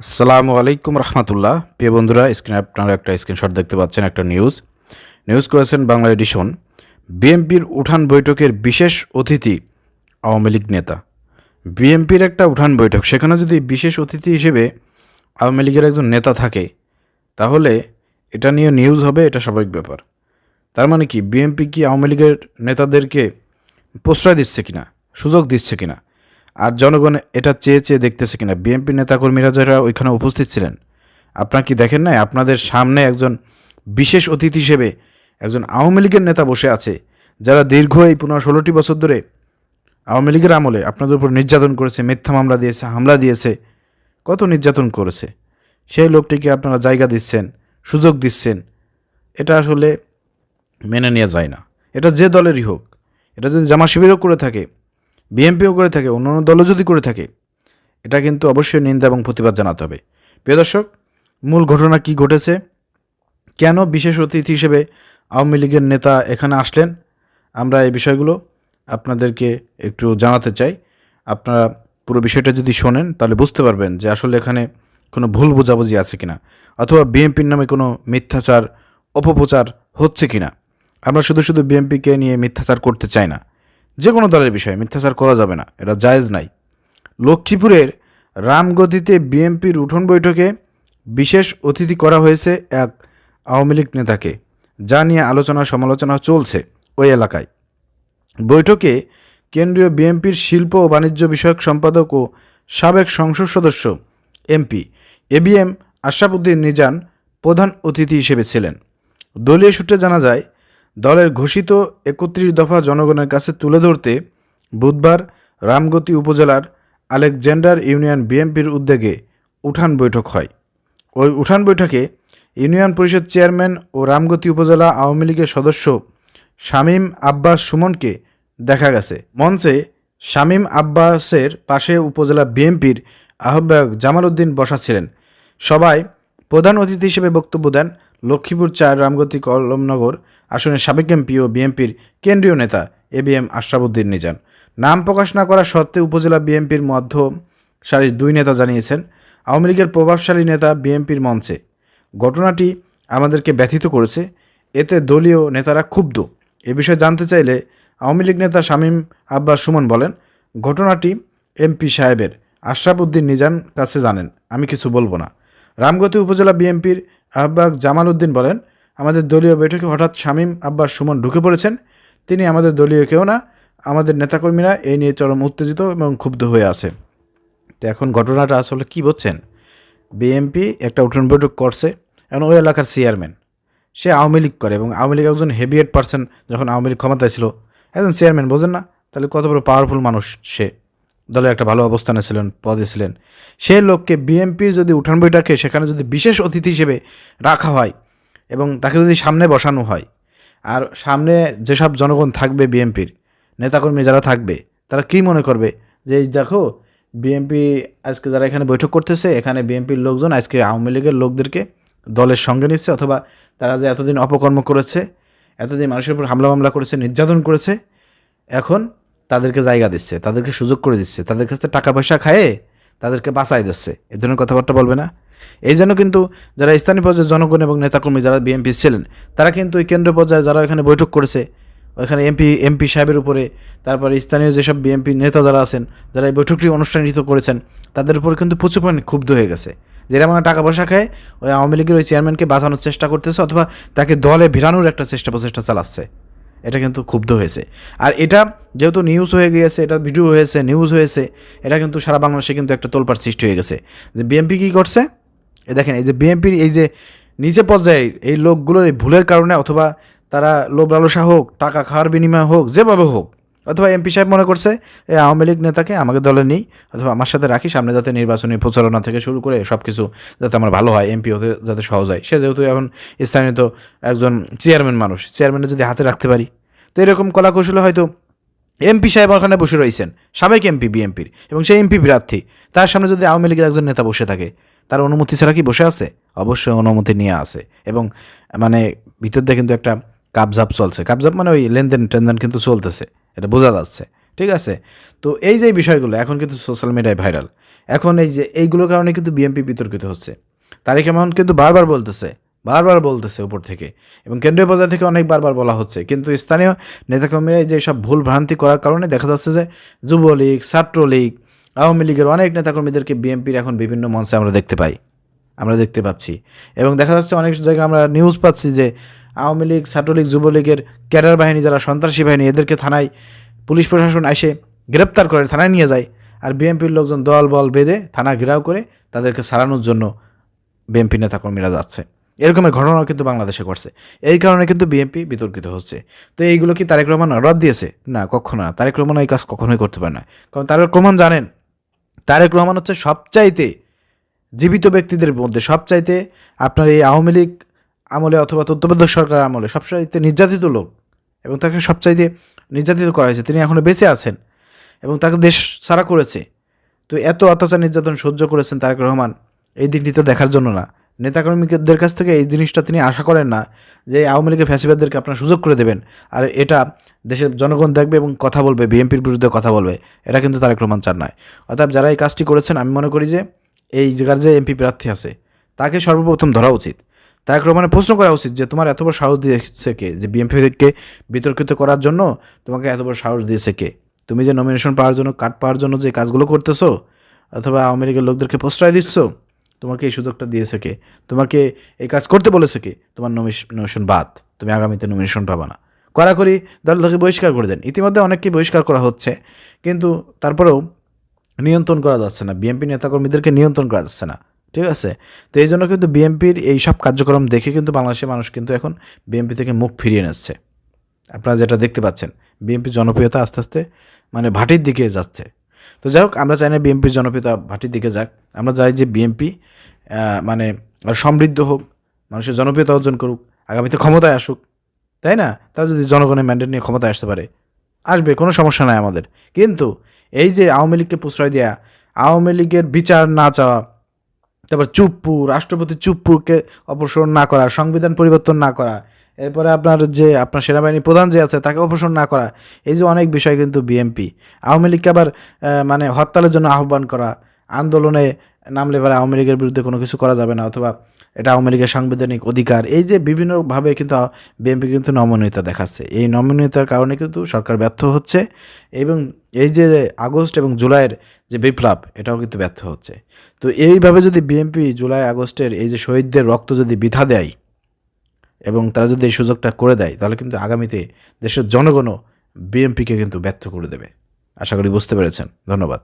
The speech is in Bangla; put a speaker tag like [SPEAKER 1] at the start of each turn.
[SPEAKER 1] আসসালামু আলাইকুম রহমতুল্লাহ। প্রিয় বন্ধুরা, স্ক্রিনে আপনারা একটা স্ক্রিনশট দেখতে পাচ্ছেন, একটা নিউজ নিউজ করেছেন বাংলা এডিশন বিএনপির উঠান বৈঠকের বিশেষ অতিথি আওয়ামী লীগ নেতা। বিএনপির একটা উঠান বৈঠক, সেখানে যদি বিশেষ অতিথি হিসেবে আওয়ামী লীগের একজন নেতা থাকে, তাহলে এটা নিয়ে নিউজ হবে, এটা স্বাভাবিক ব্যাপার। তার মানে কি, বিএনপি কি আওয়ামী লীগের নেতাদেরকে প্রশ্রয় দিচ্ছে কিনা, সুযোগ দিচ্ছে কিনা? আর জনগণ এটা চেয়ে চেয়ে দেখতেছে কিনা? বিএনপি নেতাকর্মীরা যারা ওইখানে উপস্থিত ছিলেন, আপনারা কি দেখেন নাই? আপনাদের সামনে একজন বিশেষ অতিথি হিসেবে একজন আওয়ামী লীগের নেতা বসে আছে, যারা দীর্ঘ এই পনেরো ষোলোটি বছর ধরে আওয়ামী লীগের আমলে আপনাদের উপর নির্যাতন করেছে, মিথ্যা মামলা দিয়েছে, হামলা দিয়েছে। কত নির্যাতন করেছে? সেই লোকটিকে আপনারা জায়গা দিচ্ছেন, সুযোগ দিচ্ছেন। এটা আসলে মেনে নেওয়া যায় না। এটা যে দলেরই হোক, এটা যদি জামা শিবিরও করে থাকে বিএনপিও করে থাকে, অন্যান্য দলও যদি করে থাকে, এটা কিন্তু অবশ্যই নিন্দা এবং প্রতিবাদ জানাতে হবে। প্রিয় দর্শক, মূল ঘটনা কি ঘটেছে? কেন বিশেষ অতিথি হিসেবে আওয়ামী লীগের নেতা এখানে আসলেন? আমরা এই বিষয়গুলো আপনাদেরকে একটু জানাতে চাই। আপনারা পুরো বিষয়টা যদি শোনেন, তাহলে বুঝতে পারবেন যে আসলে এখানে কোনো ভুল বোঝাবুঝি আছে কিনা, অথবা বিএনপির নামে কোনো মিথ্যাচার, অপপ্রচার হচ্ছে কিনা। আমরা শুধু শুধু বিএনপিকে নিয়ে মিথ্যাচার করতে চাই না। যে কোনো দলের বিষয়ে মিথ্যাচার করা যাবে না, এটা জায়েজ নাই। লক্ষ্মীপুরের রামগতিতে বিএনপির উঠোন বৈঠকে বিশেষ অতিথি করা হয়েছে এক আওয়ামী লীগ নেতাকে, যা নিয়ে আলোচনা সমালোচনা চলছে ওই এলাকায়। বৈঠকে কেন্দ্রীয় বিএনপির শিল্প ও বাণিজ্য বিষয়ক সম্পাদক ও সাবেক সংসদ সদস্য এমপি এবিএম আশরাফুদ্দিন নিজান প্রধান অতিথি হিসেবে ছিলেন। দলীয় সূত্রে জানা যায় দলের ঘোষিত একত্রিশ দফা জনগণের কাছে তুলে ধরতে বুধবার রামগতি উপজেলার আলেকজান্ডার ইউনিয়ন বিএনপির উদ্যোগে উঠান বৈঠক হয়। ওই উঠান বৈঠকে ইউনিয়ন পরিষদ চেয়ারম্যান ও রামগতি উপজেলা আওয়ামী লীগের সদস্য শামীম আব্বাস সুমনকে দেখা গেছে। মঞ্চে শামীম আব্বাসের পাশে উপজেলা বিএনপির আহ্বায়ক জামাল উদ্দিন বসা ছিলেন। সবাই প্রধান অতিথি হিসেবে বক্তব্য দেন লক্ষ্মীপুর চার রামগতি কলমনগর আসনের সাবেক এমপি ও বিএনপির কেন্দ্রীয় নেতা এ বি এম আশরাফুদ্দিন নিজান নাম প্রকাশ না করা সত্ত্বেও উপজেলা বিএনপির মধ্য সারির দুই নেতা জানিয়েছেন, আওয়ামী লীগের প্রভাবশালী নেতা বিএনপির মঞ্চে। ঘটনাটি আমাদেরকে ব্যথিত করেছে, এতে দলীয় নেতারা ক্ষুব্ধ। এ বিষয়ে জানতে চাইলে আওয়ামী লীগ নেতা শামীম আব্বাস সুমন বলেন, ঘটনাটি এমপি সাহেবের আশরাফ উদ্দিন নিজান কাছে জানেন, আমি কিছু বলব না। রামগতি উপজেলা বিএনপির আহ্বায়ক জামাল উদ্দিন বলেন আমাদের দলীয় বৈঠকে হঠাৎ শামীম আব্বাস সুমন ঢুকে পড়েছেন। তিনি আমাদের দলীয় কেউ না, আমাদের নেতাকর্মীরা এই নিয়ে চরম উত্তেজিত এবং ক্ষুব্ধ হয়ে আছে। তো এখন ঘটনাটা আসলে কি বলছেন? বিএমপি একটা উঠোন বৈঠক করছে এখন ওই এলাকার চেয়ারম্যান, সে আওয়ামী লীগ করে এবং আওয়ামী লীগ একজন হেভিয়েট পার্সন যখন আওয়ামী লীগ ক্ষমতায় ছিল, একজন চেয়ারম্যান বোঝেন না, তাহলে কত বড় পাওয়ারফুল মানুষ সে। দলে একটা ভালো অবস্থানে ছিলেন, পদে ছিলেন। সেই লোককে বিএনপির যদি উঠান বৈঠকে সেখানে যদি বিশেষ অতিথি হিসেবে রাখা হয় এবং তাকে যদি সামনে বসানো হয়, আর সামনে যেসব জনগণ থাকবে বিএনপির, নেতাকর্মী যারা থাকবে, তারা কী মনে করবে? যে দেখো, বিএনপি আজকে যারা এখানে বৈঠক করতেছে, এখানে বিএনপির লোকজন আজকে আওয়ামী লীগের লোকদেরকে দলের সঙ্গে নিচ্ছে, অথবা তারা যে এতদিন অপকর্ম করেছে, এতদিন মানুষের উপর হামলা মামলা করেছে, নির্যাতন করেছে, এখন তাদেরকে জায়গা দিচ্ছে, তাদেরকে সুযোগ করে দিচ্ছে, তাদের কাছ থেকে টাকা পয়সা খায়ে তাদেরকে বাঁচাই দিচ্ছে। এ ধরনের কথাবার্তা বলবে না? এই জন্য কিন্তু যারা স্থানীয় পর্যায়ের জনগণ এবং নেতাকর্মী যারা বিএনপি ছিলেন, তারা কিন্তু ওই কেন্দ্র পর্যায়ে যারা এখানে বৈঠক করেছে, ওইখানে এমপি এমপি সাহেবের উপরে, তারপরে স্থানীয় যেসব বিএনপি নেতা যারা আছেন, যারা এই বৈঠকটি অনুষ্ঠানিত করেছেন, তাদের উপরে কিন্তু প্রচুর পরিমাণে ক্ষুব্ধ হয়ে গেছে। যেটা মানে টাকা পয়সা খায়, ওই আওয়ামী লীগের ওই চেয়ারম্যানকে বাঁচানোর চেষ্টা করতেছে অথবা তাকে দলে ভিড়ানোর একটা চেষ্টা প্রচেষ্টা চালাচ্ছে। এটা কিন্তু ক্ষুব্ধ হয়েছে। আর এটা যেহেতু নিউজ হয়ে গিয়েছে, এটা ভিডিও হয়েছে নিউজ হয়েছে, এটা কিন্তু সারা বাংলাদেশে কিন্তু একটা তোলপাড় সৃষ্টি হয়ে গেছে। যে বিএনপি কী করছে? এ দেখেন, এই যে বিএনপির এই যে নিচে পর্যায়ে এই লোকগুলোর এই ভুলের কারণে অথবা তারা লোভ লালসা হোক, টাকা খাওয়ার বিনিময় হোক, যেভাবে হোক, অথবা এমপি সাহেব মনে করছে এই আওয়ামী লীগ নেতাকে আমাকে দলে নেই, অথবা আমার সাথে রাখি, সামনে যাতে নির্বাচনী প্রচারণা থেকে শুরু করে সব কিছু যাতে আমার ভালো হয়, এমপি হতে যাতে সহজ হয়। সে যেহেতু এখন স্থানীয় একজন চেয়ারম্যান মানুষ চেয়ারম্যানের যদি হাতে রাখতে পারি। তো এরকম কলাকৌশলে হয়তো এমপি সাহেব ওখানে বসে রয়েছেন, সাবেক এমপি বিএমপির এবং সেই এমপি প্রার্থী, তার সামনে যদি আওয়ামী লীগের একজন নেতা বসে থাকে তার অনুমতি ছাড়া কি বসে আছে? অবশ্যই অনুমতি নিয়ে আছে। এবং মানে ভিতর দিয়ে কিন্তু একটা কাবজাপ চলছে। কাবজাপ মানে ওই লেনদেন টেনদেন কিন্তু চলতেছে। এটা বোঝা যাচ্ছে। ঠিক আছে? তো এই যে বিষয়গুলো, এখন কিন্তু সোশ্যাল মিডিয়ায় ভাইরাল এখন এই যে এইগুলোর কারণে কিন্তু বিএনপি বিতর্কিত হচ্ছে। তারেক রহমান কিন্তু বারবার বলতেছে বারবার বলতেছে উপর থেকে। এবং কেন্দ্রীয় পর্যায় থেকে অনেক বারবার বলা হচ্ছে। কিন্তু স্থানীয় নেতাকর্মীরা যে সব ভুল ভ্রান্তি করার কারণে দেখা যাচ্ছে যে যুবলীগ, ছাত্রলীগ আওয়ামী লীগের অনেক নেতাকর্মীদেরকে বিএনপির এখন বিভিন্ন মঞ্চে আমরা দেখতে পাই, আমরা দেখতে পাচ্ছি। এবং দেখা যাচ্ছে অনেক জায়গায় আমরা নিউজ পাচ্ছি যে আওয়ামী লীগ, ছাত্রলীগ, যুবলীগের ক্যাডার বাহিনী যারা সন্ত্রাসী বাহিনী, এদেরকে থানায় পুলিশ প্রশাসন এসে গ্রেপ্তার করে, থানায় নিয়ে যায়। আর বিএনপির লোকজন দল বল বেঁধে থানা ঘেরাও করে তাদেরকে সারানোর জন্য বিএনপি নেতাকর্মীরা যাচ্ছে। এরকমের ঘটনাও কিন্তু বাংলাদেশে ঘটছে। এই কারণে কিন্তু বিএনপি বিতর্কিত হচ্ছে। তো এইগুলো কি তারেক রহমান অর্ডার দিয়েছে? না, কখনো না। তারেক রহমান এই কাজ কখনোই করতে পারে না। কারণ তারেক রহমান জানেন তারেক রহমান হচ্ছে সবচাইতে জীবিত ব্যক্তিদের মধ্যে, সবচাইতে আপনার এই আওয়ামী লীগ আমলে অথবা তত্ত্বাবধায়ক সরকার আমলে সবচাইতে নির্যাতিত লোক এবং তাকে সবচাইতে নির্যাতিত করা হয়েছে। তিনি এখনও বেঁচে আছেন এবং তাকে দেশ ছাড়া করেছে। তো এত অত্যাচার নির্যাতন সহ্য করেছেন তারেক রহমান এই দিনটি তো দেখার জন্য না। নেতাকর্মীদের কাছ থেকে এই জিনিসটা তিনি আশা করেন না যে আওয়ামী লীগের ফ্যাসিবাদদেরকে আপনারা সুযোগ করে দেবেন। আর এটা দেশের জনগণ দেখবে এবং কথা বলবে, বিএনপির বিরুদ্ধে কথা বলবে। এটা কিন্তু তারেক রহমান চান নয়। অর্থাৎ যারা এই কাজটি করেছেন, আমি মনে করি যে এই জায়গার যে এমপি প্রার্থী আছে, তাকে সর্বপ্রথম ধরা উচিত। তার তারেক রহমানের প্রশ্ন করা উচিত যে, তোমার এত বড় সাহস দিয়েছে কে? যে বিএনপিকে বিতর্কিত করার জন্য তোমাকে এত বড় সাহস দিয়েছে কে? তুমি যে নমিনেশন পাওয়ার জন্য কার্ড পাওয়ার জন্য যে কাজগুলো করতেছো, অথবা আওয়ামী লীগের লোকদেরকে প্রশ্রয় দিচ্ছ তোমাকে এই সুযোগটা দিয়েছে কে? তোমাকে এই কাজ করতে বলেছে কে? তোমার নমিনেশন বাদ। তুমি আগামীতে নমিনেশন পাবা না। কড়াকড়ি দল থেকে বহিষ্কার করে দেন। ইতিমধ্যে অনেককে বহিষ্কার করা হচ্ছে, কিন্তু তারপরেও নিয়ন্ত্রণ করা যাচ্ছে না। বিএনপি নেতাকর্মীদেরকে নিয়ন্ত্রণ করা যাচ্ছে না। ঠিক আছে? তো এই জন্য কিন্তু বিএনপির এই সব কার্যক্রম দেখে কিন্তু বাংলাদেশের মানুষ কিন্তু এখন বিএনপি থেকে মুখ ফিরিয়ে নিচ্ছে। আপনারা যেটা দেখতে পাচ্ছেন বিএনপির জনপ্রিয়তা আস্তে আস্তে মানে ভাটির দিকে যাচ্ছে। তো যাই হোক, আমরা চাই না বিএনপির জনপ্রিয়তা ভাটির দিকে যাক। আমরা চাই যে বিএনপি মানে সমৃদ্ধ হোক, মানুষের জনপ্রিয়তা অর্জন করুক, আগামীতে ক্ষমতায় আসুক, তাই না? তারা যদি জনগণের ম্যান্ডেট নিয়ে ক্ষমতায় আসতে পারে, আসবে, কোনো সমস্যা নাই আমাদের। কিন্তু এই যে আওয়ামী লীগকে প্রশ্রয় দেওয়া আওয়ামী লীগের বিচার না চাওয়া, তারপর চুপ্পু রাষ্ট্রপতি চুপ্পুকে অপসারণ না করা, সংবিধান পরিবর্তন না করা এরপরে আপনার যে, আপনার সেনাবাহিনী প্রধান যে আছে, তাকে অপসারণ না করা, এই যে অনেক বিষয় কিন্তু বিএমপি। আওয়ামী লীগকে আবার মানে হরতালের জন্য আহ্বান করা, আন্দোলনে নামলে এবার আওয়ামী লীগের বিরুদ্ধে কোনো কিছু করা যাবে না, অথবা এটা আওয়ামী লীগের সাংবিধানিক অধিকার। এই যে বিভিন্নভাবে কিন্তু বিএনপি কিন্তু নমনীয়তা দেখাচ্ছে। এই নমনীয়তার কারণে কিন্তু সরকার ব্যর্থ হচ্ছে এবং এই যে আগস্ট এবং জুলাইয়ের যে বিপ্লব, এটাও কিন্তু ব্যর্থ হচ্ছে। তো এইভাবে যদি বিএনপি জুলাই, আগস্টের এই যে শহীদদের রক্ত যদি বৃথা দেয় এবং তারা যদি এই সুযোগটা করে দেয়, তাহলে কিন্তু আগামীতে দেশের জনগণও বিএমপিকে কিন্তু ব্যর্থ করে দেবে। আশা করি বুঝতে পেরেছেন। ধন্যবাদ।